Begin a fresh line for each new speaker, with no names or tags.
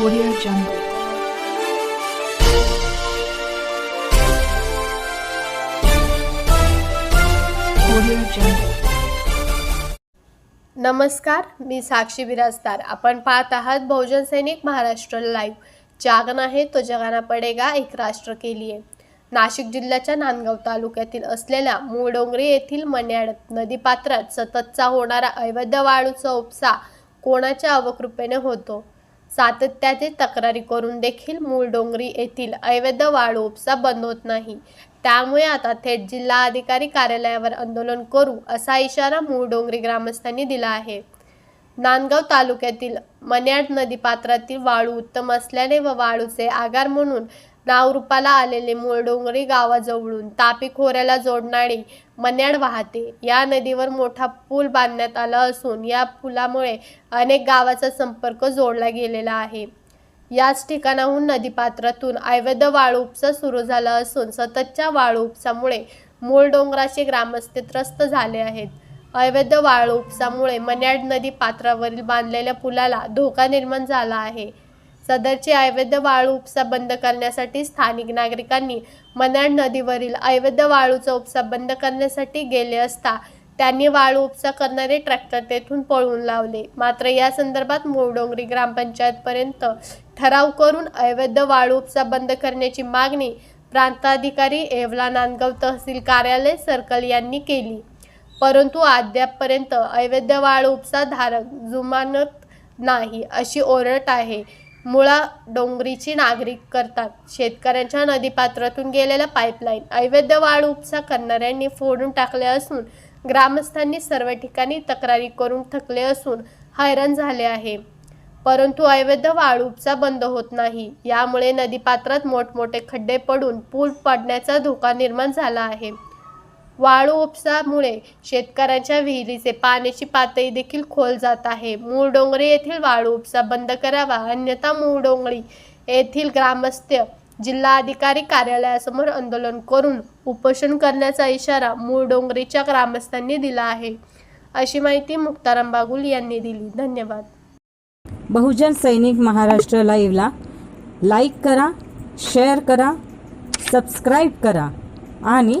Audio Jungle.
नमस्कार मी साक्षी बिराजदार. आपण पाहत आहात बहुजन सैनिक महाराष्ट्र लाईव्ह जागना आहे तो जगाना पडेगा एक राष्ट्र के लिए. नाशिक जिल्ह्याच्या नांदगाव तालुक्यातील असलेल्या मूळडोंगरी येथील मन्याड नदीपात्रात सततचा होणारा अवैध वाळूचा उपसा कोणाच्या अवकृपेने होतो? सातत्याचे तक्रारी करून देखील मूळ डोंगरी येथील अवैध वाळू उपसा बंद होत नाही. त्यामुळे आता थेट जिल्हा अधिकारी कार्यालयावर आंदोलन करू असा इशारा मूळ डोंगरी ग्रामस्थांनी दिला आहे. नांदगाव तालुक्यातील मन्याड नदीपात्रातील वाळू उत्तम असल्याने व वाळूचे आगार म्हणून नावरूपाला आलेले मूळडोंगरी गावाजवळून तापी खोऱ्याला जोडणारी मन्याड वाहते. या नदीवर मोठा पूल बांधण्यात आला असून या पुलामुळे अनेक गावाचा संपर्क जोडला गेलेला आहे. याच ठिकाणाहून नदीपात्रातून अवैध वाळू उपसा सुरू झाला असून सततच्या वाळू उपसामुळे मूळ डोंगराचे ग्रामस्थ त्रस्त झाले आहेत. अवैध वाळू उपसामुळे मन्याड नदी पात्रावरील बांधलेल्या पुलाला धोका निर्माण झाला आहे. सदरचे अवैध वाळू उपसा बंद करण्यासाठी स्थानिक नागरिकांनी मन्याड नदीवरील अवैध वाळूचा उपसा बंद करण्यासाठी गेले असता त्यांनी वाळू उपसा करणारे ट्रॅक्टर तेथून पळवून लावले. मात्र या संदर्भात मोरडोंगरी ग्रामपंचायतपर्यंत ठराव करून अवैध वाळू उपसा बंद करण्याची मागणी प्रांताधिकारी येवला नांदगाव तहसील कार्यालय सर्कल यांनी केली. परंतु अद्यापपर्यंत अवैध वाळ उपसा धारक जुमानत नाही अशी ओरट आहे. मुळा डोंगरीची नागरिक करतात. शेतकऱ्यांच्या नदीपात्रातून गेलेल्या पाईपलाईन अवैध वाळ उपसा करणाऱ्यांनी फोडून टाकले असून ग्रामस्थांनी सर्व ठिकाणी तक्रारी करून थकले असून हैराण झाले आहे. परंतु अवैध वाळ उपसा बंद होत नाही. यामुळे नदीपात्रात मोठमोठे खड्डे पडून पूल पडण्याचा धोका निर्माण झाला आहे. वाळू उपसामुळे शेतकऱ्यांच्या विहिरीचे पाण्याची पातळी देखील खोल जात आहे. मूळ डोंगरी येथील वाळू उपसा बंद करावा अन्यथा मूळ डोंगरी येथील ग्रामस्थ जिल्हा अधिकारी कार्यालयासमोर आंदोलन करून उपोषण करण्याचा इशारा मूळ डोंगरीच्या ग्रामस्थांनी दिला आहे. अशी माहिती मुक्ताराम बागुल यांनी दिली. धन्यवाद.
बहुजन सैनिक महाराष्ट्र लाईव्हला लाईक करा शेअर करा सबस्क्राईब करा आणि